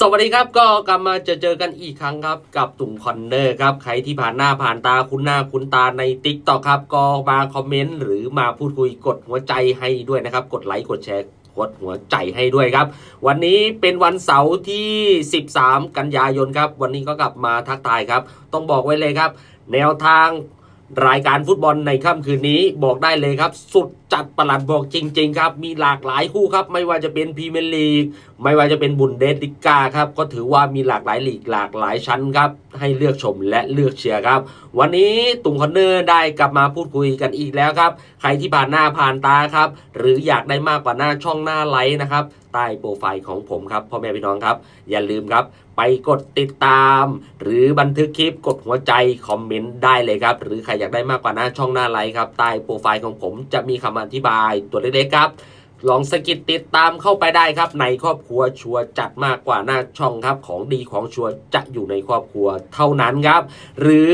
สวัสดีครับก็กลับมาเจอเจอกันอีกครั้งครับกับตุ่มคอนเนอร์ครับใครที่ผ่านหน้าผ่านตาคุ้นหน้าคุ้นตาในติ๊กต็อกครับก็มาคอมเมนต์หรือมาพูดคุยกดหัวใจให้ด้วยนะครับ กดไลค์กดแชร์กดหัวใจให้ด้วยครับ วันนี้เป็นวันเสาร์ที่ 13 กันยายนครับ วันนี้ก็กลับมาทักทายครับ ต้องบอกไว้เลยครับ แนวทางรายการฟุตบอลในค่ำคืนนี้บอกได้เลยครับ สุดจัดประหลัดบอกจริง ๆ ครับ มีหลากหลายคู่ครับ ไม่ว่าจะเป็นพรีเมียร์ลีก ไม่ว่าจะเป็นบุนเดสลิก้าครับ ก็ถือว่ามีหลากหลายลีกหลากหลายชั้นครับ ให้เลือกชมและเลือกเชียร์ครับ วันนี้ตุ่มคอนเนอร์ได้กลับมาพูดคุยกันอีกแล้วครับ ใครที่ผ่านหน้าผ่านตาครับ หรืออยากได้มากกว่าหน้าช่องหน้าไลค์นะครับใต้โปรไฟล์ของผมครับพ่อแม่พี่น้องครับ อย่าลืมครับ ไปกดติดตาม หรือบันทึกคลิปกดหัวใจคอมเมนต์ได้เลยครับ หรือใครอยากได้มากกว่าหน้าช่องหน้าไลค์ครับใต้โปรไฟล์ของผมจะมีคำอธิบายตัวเล็กๆครับลองสกิดติดตามเข้าไปได้ครับ ในครอบครัวชัวร์จัดมากกว่าหน้าช่องครับของดีของชัวร์จะอยู่ในครอบครัวเท่านั้นครับ หรือ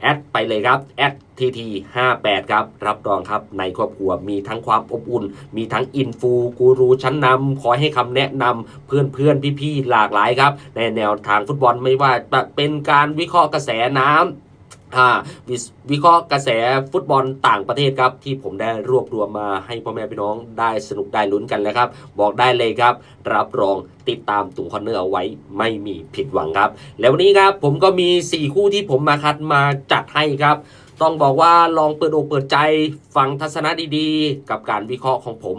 แอดไปเลยครับแอดทีทีห้าแปดครับ รับรองครับในครอบครัวมีทั้งความอบอุ่น มีทั้งอินฟูกูรูชั้นนำคอยให้คำแนะนำเพื่อนเพื่อนๆพี่ๆหลากหลายครับ ในแนวทางฟุตบอลไม่ว่าจะเป็นการวิเคราะห์กระแสน้ำอ่า วิวิเคราะห์กระแสฟุตบอลต่างประเทศครับ ที่ผมได้รวบรวมมาให้พ่อแม่พี่น้องได้สนุกได้ลุ้นกันแล้วครับ บอกได้เลยครับ รับรองติดตามตุ่มคอนเนอร์เอาไว้ไม่มีผิดหวังครับ แล้ววันนี้ครับผมก็มี 4 คู่ที่ผมมาคัดมาจัดให้ครับต้องบอกว่าลองเปิดอกเปิดใจฟังทัศนะดีๆ กับการวิเคราะห์ของผม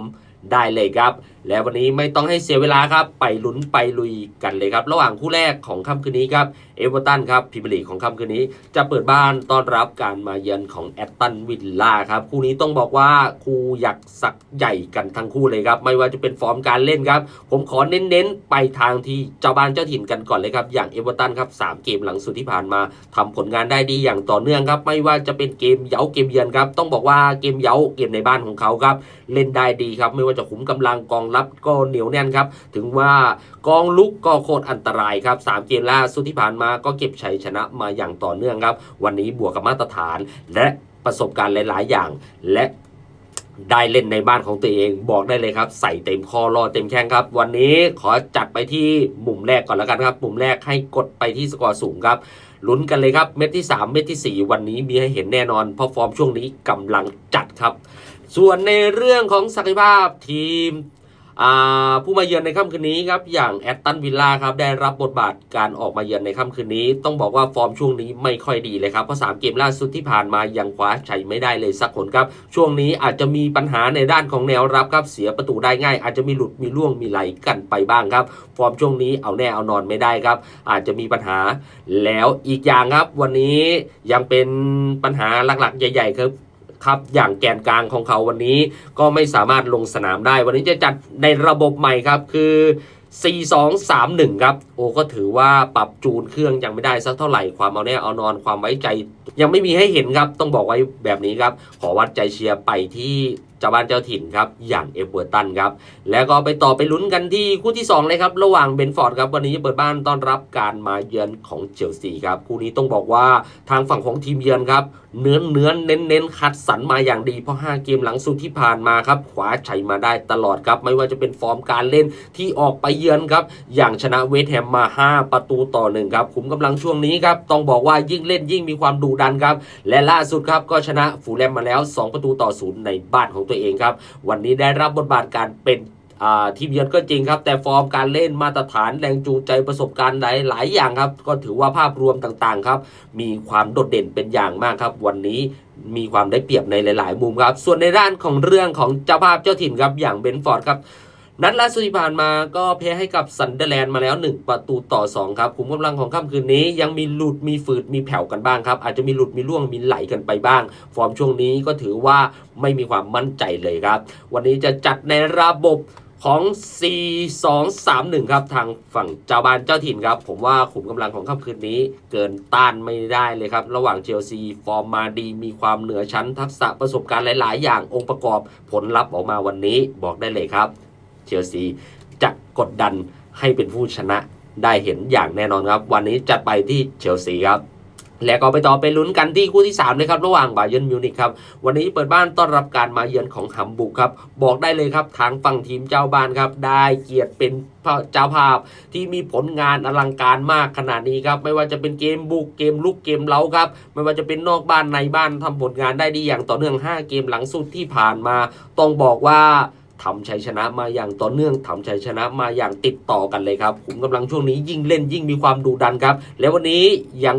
ได้เลยครับ และวันนี้ไม่ต้องให้เสียเวลาครับ ไปลุ้นไปลุยกันเลยครับ ระหว่างคู่แรกของค่ำคืนนี้ครับเอเวอร์ตันครับพรีเมียร์ลีของค่ำคืนนี้ จะเปิดบ้านต้อนรับการมาเยือนของแอตตันวิลล่าครับ คู่นี้ต้องบอกว่าคู่หยักสักใหญ่กันทั้งคู่เลยครับ ไม่ว่าจะเป็นฟอร์มการเล่นครับ ผมขอเน้นๆ ไปทางที่เจ้าบ้านเจ้าถิ่นกันก่อนเลยครับ อย่างเอเวอร์ตันครับสามเกมหลังสุดที่ผ่านมาทำผลงานได้ดีอย่างต่อเนื่องครับ ไม่ว่าจะเป็นเกมเย้าเกมเยือนครับ ต้องบอกว่าเกมเย้าเกมในบ้านของเขาครับ เล่นได้ดีครับ ไม่ว่าจะขุมกำลังกองรับก็เหนียวแน่นครับ ถึงว่ากองลุกก็โคตรอันตรายครับสามเกมล่าสุดที่ผ่านมาก็เก็บชัยชนะมาอย่างต่อเนื่องครับ วันนี้บวกกับมาตรฐาน และประสบการณ์หลาย ๆ อย่าง และได้เล่นในบ้านของตัวเองบอกได้เลยครับ ใส่เต็มคอรอเต็มแข้งครับ วันนี้ขอจัดไปที่มุมแรกก่อนแล้วกันครับ มุมแรกให้กดไปที่สกอร์สูงครับลุ้นกันเลยครับ เม็ดที่ 3 เม็ดทีสี่4 วันนี้มีให้เห็นแน่นอนเพราะฟอร์มช่วงนี้กำลังจัดครับ ส่วนในเรื่องของศักยภาพทีม ผู้มาเยือนในค่ำคืนนี้ครับอย่างแอตตันวิลล่าครับได้รับบทบาทการออกมาเยือนในค่ำคืนนี้ ต้องบอกว่าฟอร์มช่วงนี้ไม่ค่อยดีเลยครับเพราะ3เกมล่าสุดที่ผ่านมายังคว้าชัยไม่ได้เลยสักคนครับ ช่วงนี้อาจจะมีปัญหาในด้านของแนวรับครับเสียประตูได้ง่าย อาจจะมีหลุดมีล่วงมีไหลกันไปบ้างครับ ฟอร์มช่วงนี้เอาแน่เอานอนไม่ได้ครับ อาจจะมีปัญหาแล้วอีกอย่างครับ วันนี้ยังเป็นปัญหาหลักๆ ใหญ่ ๆ ครับ ครับอย่างแกนกลางของเขาวันนี้ก็ไม่สามารถลงสนามได้ วันนี้จะจัดในระบบใหม่ครับคือ 4-2-3-1 ครับ โอ้ก็ถือว่าปรับจูนเครื่องยังไม่ได้สักเท่าไหร่ความเอาแน่เอานอนความไว้ใจ ยังไม่มีให้เห็นครับ ต้องบอกไว้แบบนี้ครับ ขอวัดใจเชียร์ไปที่ จ้าบ้านเจ้าถิ่นครับอย่างเอเวอร์ตันครับแล้วก็ไปต่อไปลุ้นกันที่คู่ที่ 2 เลยครับ ระหว่างเบนฟอร์ดครับวันนี้เปิดบ้านต้อนรับการมาเยือนของเชลซีครับคู่นี้ต้องบอกว่าทางฝั่งของทีมเยือนครับเนื้อเนื้อเน้นเน้นคัดสรรมาอย่างดีเพราะ 5 เกมหลังสุดที่ผ่านมาครับขวาชัยมาได้ตลอดครับ ไม่ว่าจะเป็นฟอร์มการเล่นที่ออกไปเยือนครับ อย่างชนะเวสต์แฮมมา 5 ประตูต่อหนึ่งครับขุมกำลังช่วงนี้ครับ ต้องบอกว่ายิ่งเล่นยิ่งมีความดุดันครับ และล่าสุดครับก็ชนะฟูลแลมมาแล้ว 2 ประตูต่อศูนย์ในบ้านของตัวเองครับ วันนี้ได้รับบทบาทการเป็นทีมเยือนก็จริงครับ แต่ฟอร์มการเล่นมาตรฐานแรงจูงใจประสบการณ์หลายหลายอย่างครับ ก็ถือว่าภาพรวมต่างๆครับ มีความโดดเด่นเป็นอย่างมากครับ วันนี้มีความได้เปรียบในหลาย ๆ มุมครับ ส่วนในด้านของเรื่องของเจ้าภาพเจ้าถิ่นครับอย่างเบนฟอร์ดครับ นัดล่าสุดที่ผ่านมาก็แพ้ให้กับซันเดอร์แลนด์มาแล้ว 1 ประตูต่อ 2 ครับขุมกำลังของค่ำคืนนี้ยังมีหลุดมีฝืดมีแผ่วกันบ้างครับ อาจจะมีหลุดมีล่วงมีไหลกันไปบ้าง ฟอร์มช่วงนี้ก็ถือว่าไม่มีความมั่นใจเลยครับ วันนี้จะจัดในระบบของ 4-2-3-1 ครับ ทางฝั่งเจ้าบ้านเจ้าถิ่นครับ ผมว่าขุมกำลังของค่ำคืนนี้เกินต้านไม่ได้เลยครับ ระหว่างเชลซีฟอร์มมาดี มีความเหนือชั้นทักษะประสบการณ์หลาย ๆ อย่างองค์ประกอบผลลัพธ์ออกมาวันนี้บอกได้เลยครับ เชลซีจะกดดันให้เป็นผู้ชนะได้เห็นอย่างแน่นอนครับ วันนี้จัดไปที่เชลซีครับแล้วก็ไปต่อไปลุ้นกันที่คู่ที่3เลยครับระหว่างบาเยิร์นมิวนิกครับวันนี้เปิดบ้านต้อนรับการมาเยือนของฮัมบุกครับบอกได้เลยครับทางฝั่งทีมเจ้าบ้านครับได้เกียรติเป็นเจ้าภาพที่มีผลงานอลังการมากขนาดนี้ครับไม่ว่าจะเป็นเกมบุกเกมลุกเกมเล้าครับไม่ว่าจะเป็นนอกบ้านในบ้านทำผลงานได้ดีอย่างต่อเนื่อง 5 เกมหลังสุดที่ผ่านมา ต้องบอกว่า ทำชัยชนะมาอย่างต่อเนื่องทำชัยชนะมาอย่างติดต่อกันเลยครับขุมกำลังช่วงนี้ยิ่งเล่นยิ่งมีความดุดันครับ แล้ววันนี้ยัง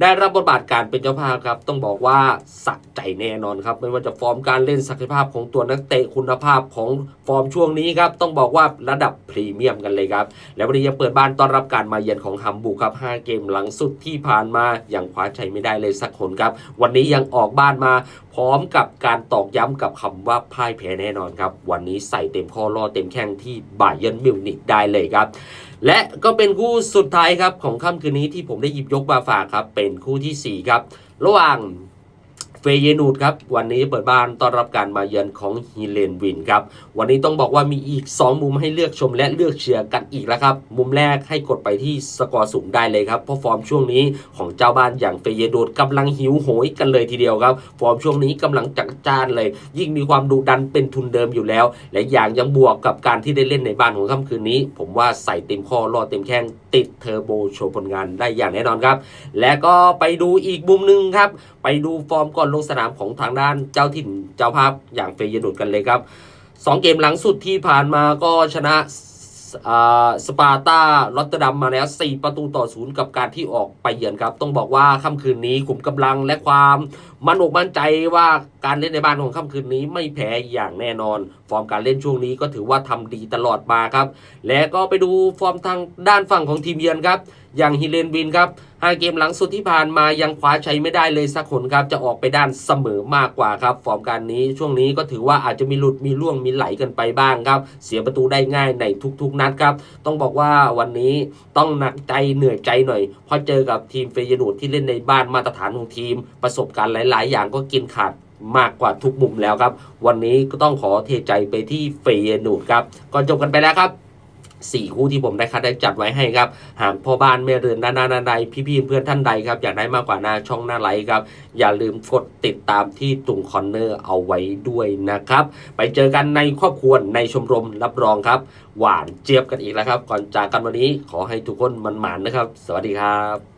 ได้รับบทบาทการเป็นเจ้าภาพครับต้องบอกว่าสักใจแน่นอนครับไม่ว่าจะฟอร์มการเล่นศักยภาพของตัวนักเตะคุณภาพของฟอร์มช่วงนี้ครับต้องบอกว่าระดับพรีเมียมกันเลยครับแล้ววันนี้ยังเปิดบ้านต้อนรับการมาเยือนของฮัมบูร์กครับ 5 เกมหลังสุดที่ผ่านมาอยังคว้าชัยไม่ได้เลยสักคนครับ วันนี้ยังออกบ้านมาพร้อมกับการตอกย้ำกับคำว่าพ่ายแพ้แน่นอนครับวันนี้ใส่เต็มข้อล่อเต็มแข้งที่บาเยิร์นมิวนิกได้เลยครับและก็เป็นคู่สุดท้ายครับของค่ำคืนนี้ที่ผมได้หยิบยกมาฝากครับ เป็นคู่ทีสี่4 ครับ ระหว่าง เฟเยนูดครับวันนี้เปิดบ้านต้อนรับการมาเยือนของฮีเลนวินครับวันนี้ต้องบอกว่ามีอีก 2 มุมให้เลือกชมและเลือกเชียร์กันอีกแล้วครับ มุมแรกให้กดไปที่สกอร์สูงได้เลยครับ เพราะฟอร์มช่วงนี้ของเจ้าบ้านอย่างเฟเยนูดกำลังหิวโหยกันเลยทีเดียวครับ ฟอร์มช่วงนี้กำลังจัดจ้านเลย ยิ่งมีความดุดันเป็นทุนเดิมอยู่แล้ว และอย่างยังบวกกับการที่ได้เล่นในบ้านของค่ำคืนนี้ ผมว่าใส่เต็มข้อรอดเต็มแข้งติดเทอร์โบโชว์ผลงานได้อย่างแน่นอนครับ และก็ไปดูอีกมุมหนึ่งครับไปดูฟอร์มก่อนลงสนามของทางด้านเจ้าถิ่นเจ้าภาพอย่างเฟยนุดกันเลยครับสองเกมหลังสุดที่ผ่านมาก็ชนะสปาร์ตาลอตเตอร์ดัมมาแล้ว 4 ประตูต่อศูนย์กับการที่ออกไปเยือนครับ ต้องบอกว่าค่ำคืนนี้ขุมกำลังและความมั่นอกมั่นใจว่าการเล่นในบ้านของค่ำคืนนี้ไม่แพ้อย่างแน่นอน ฟอร์มการเล่นช่วงนี้ก็ถือว่าทำดีตลอดมาครับ และก็ไปดูฟอร์มทางด้านฝั่งของทีมเยือนครับ อย่างฮิเลนวินครับ5เกมหลังสุดที่ผ่านมายังคว้าชัยไม่ได้เลยสักคนครับ จะออกไปด้านเสมอมากกว่าครับ ฟอร์มการนี้ช่วงนี้ก็ถือว่าอาจจะมีหลุดมีล่วงมีไหลกันไปบ้างครับ เสียประตูได้ง่ายในทุกๆนัดครับ ต้องบอกว่าวันนี้ต้องหนักใจเหนื่อยใจหน่อยเพราะเจอกับทีมเฟยนูดที่เล่นในบ้านมาตรฐานของทีม ประสบการณ์หลาย ๆ อย่างก็กินขาดมากกว่าทุกมุมแล้วครับ วันนี้ก็ต้องขอเทใจไปที่เฟยนูดครับก็จบกันไปแล้วครับ สี่คู่ที่ผมได้คัดได้จัดไว้ให้ครับ หากพ่อบ้านแม่เรือนด้านหน้าด้านใดพี่ๆเพื่อนท่านใดครับอยากได้มากกว่าหน้าช่องหน้าไลค์ครับ อย่าลืมกดติดตามที่ตุงคอนเนอร์เอาไว้ด้วยนะครับ ไปเจอกันในครอบครัวในชมรมรับรองครับ หวานเจี๊ยบกันอีกแล้วครับ ก่อนจากกันวันนี้ขอให้ทุกคนมันหมานนะครับ สวัสดีครับ